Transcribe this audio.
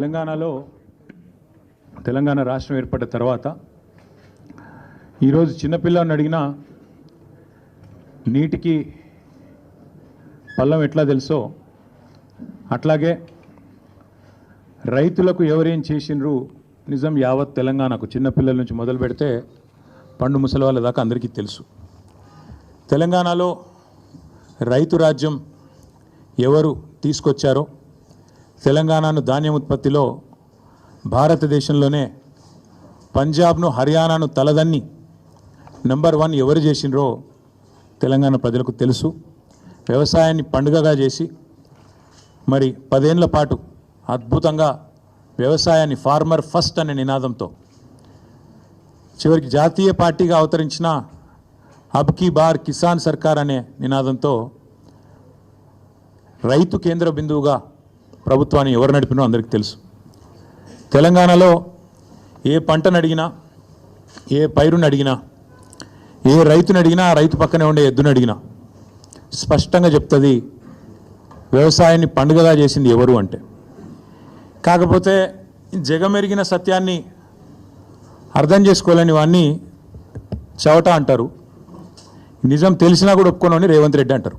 తెలంగాణలో తెలంగాణ రాష్ట్రం ఏర్పడ్డ తర్వాత ఈరోజు చిన్నపిల్లని అడిగినా నీటికి పల్లం ఎట్లా తెలుసో అట్లాగే రైతులకు ఎవరేం చేసిండ్రు నిజం యావత్ తెలంగాణకు చిన్నపిల్లల నుంచి మొదలు పెడితే పండు ముసలి వాళ్ళ దాకా అందరికీ తెలుసు. తెలంగాణలో రైతు రాజ్యం ఎవరు తీసుకొచ్చారో తెలంగాణను ధాన్యం ఉత్పత్తిలో భారతదేశంలోనే పంజాబ్ను హర్యానాను తలదన్ని నెంబర్ వన్ ఎవరు చేసినరో తెలంగాణ ప్రజలకు తెలుసు. వ్యవసాయాన్ని పండుగగా చేసి మరి పదేళ్ళ పాటు అద్భుతంగా వ్యవసాయాన్ని ఫార్మర్ ఫస్ట్ అనే నినాదంతో చివరికి జాతీయ పార్టీగా అవతరించిన అబ్ కీ బార్ కిసాన్ సర్కార్ అనే నినాదంతో రైతు కేంద్ర బిందువుగా ప్రభుత్వాన్ని ఎవరు నడిపినో అందరికీ తెలుసు. తెలంగాణలో ఏ పంటను అడిగినా ఏ పైరుని అడిగినా ఏ రైతుని అడిగినా ఆ రైతు పక్కనే ఉండే ఎద్దుని అడిగినా స్పష్టంగా చెప్తుంది వ్యవసాయాన్ని పండుగగా చేసింది ఎవరు అంటే. కాకపోతే జగమెరిగిన సత్యాన్ని అర్థం చేసుకోలేని వాడిని చవట అంటారు. నిజం తెలిసినా కూడా ఒప్పుకోనని రేవంత్ రెడ్డి అంటారు.